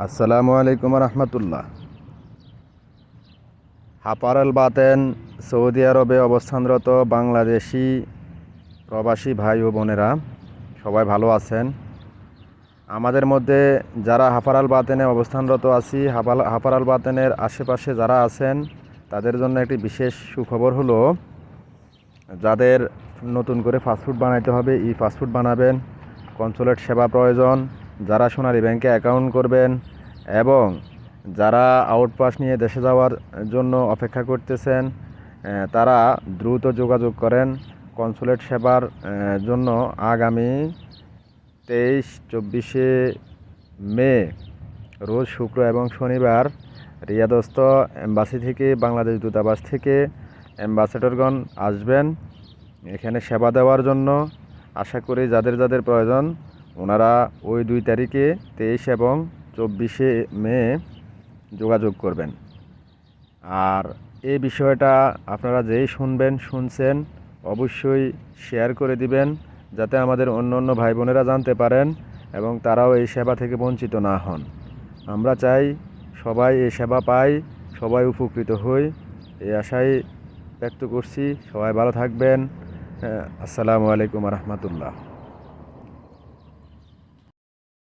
আসসালামু আলাইকুম রহমতুল্লাহ। হাপারাল বাতেন সৌদি আরবে অবস্থানরত বাংলাদেশি প্রবাসী ভাই ও বোনেরা, সবাই ভালো আছেন? আমাদের মধ্যে যারা হাফারাল বাতেনে অবস্থানরত আছি, হাপাল হাফারাল বাতেনের আশেপাশে যারা আছেন, তাদের জন্য একটি বিশেষ সুখবর হলো, যাদের নতুন করে ফাস্টফুড বানাইতে হবে ই ফাস্টফুড বানাবেন কনসুলেট সেবা প্রয়োজন যারা সোনালী ব্যাংকে অ্যাকাউন্ট করবেন এবং যারা আউটপাস নিয়ে দেশে যাওয়ার জন্য অপেক্ষা করতেছেন তারা দ্রুত যোগাযোগ করেন কনসুলেট সেবার জন্য আগামী তেইশ চব্বিশে মে, রোজ শুক্র এবং শনিবার রিয়াদস্থ এম্বাসি থেকে বাংলাদেশ দূতাবাস থেকে অ্যাম্বাসেডরগণ আসবেন। এখানে সেবা দেওয়ার জন্য আশা করি যাদের যাদের প্রয়োজন ওনারা ওই দুই তারিখে তেইশ এবং চব্বিশে মে যোগাযোগ করবেন। আর এই বিষয়টা আপনারা যেই শুনবেন, শুনছেন, অবশ্যই শেয়ার করে দিবেন, যাতে আমাদের অন্য অন্য ভাই বোনেরা জানতে পারেন এবং তারাও এই সেবা থেকে বঞ্চিত না হন। আমরা চাই সবাই এই সেবা পাই, সবাই উপকৃত হই। এই আশাই ব্যক্ত করছি। সবাই ভালো থাকবেন। আসসালামু আলাইকুম রহমতুল্লাহ।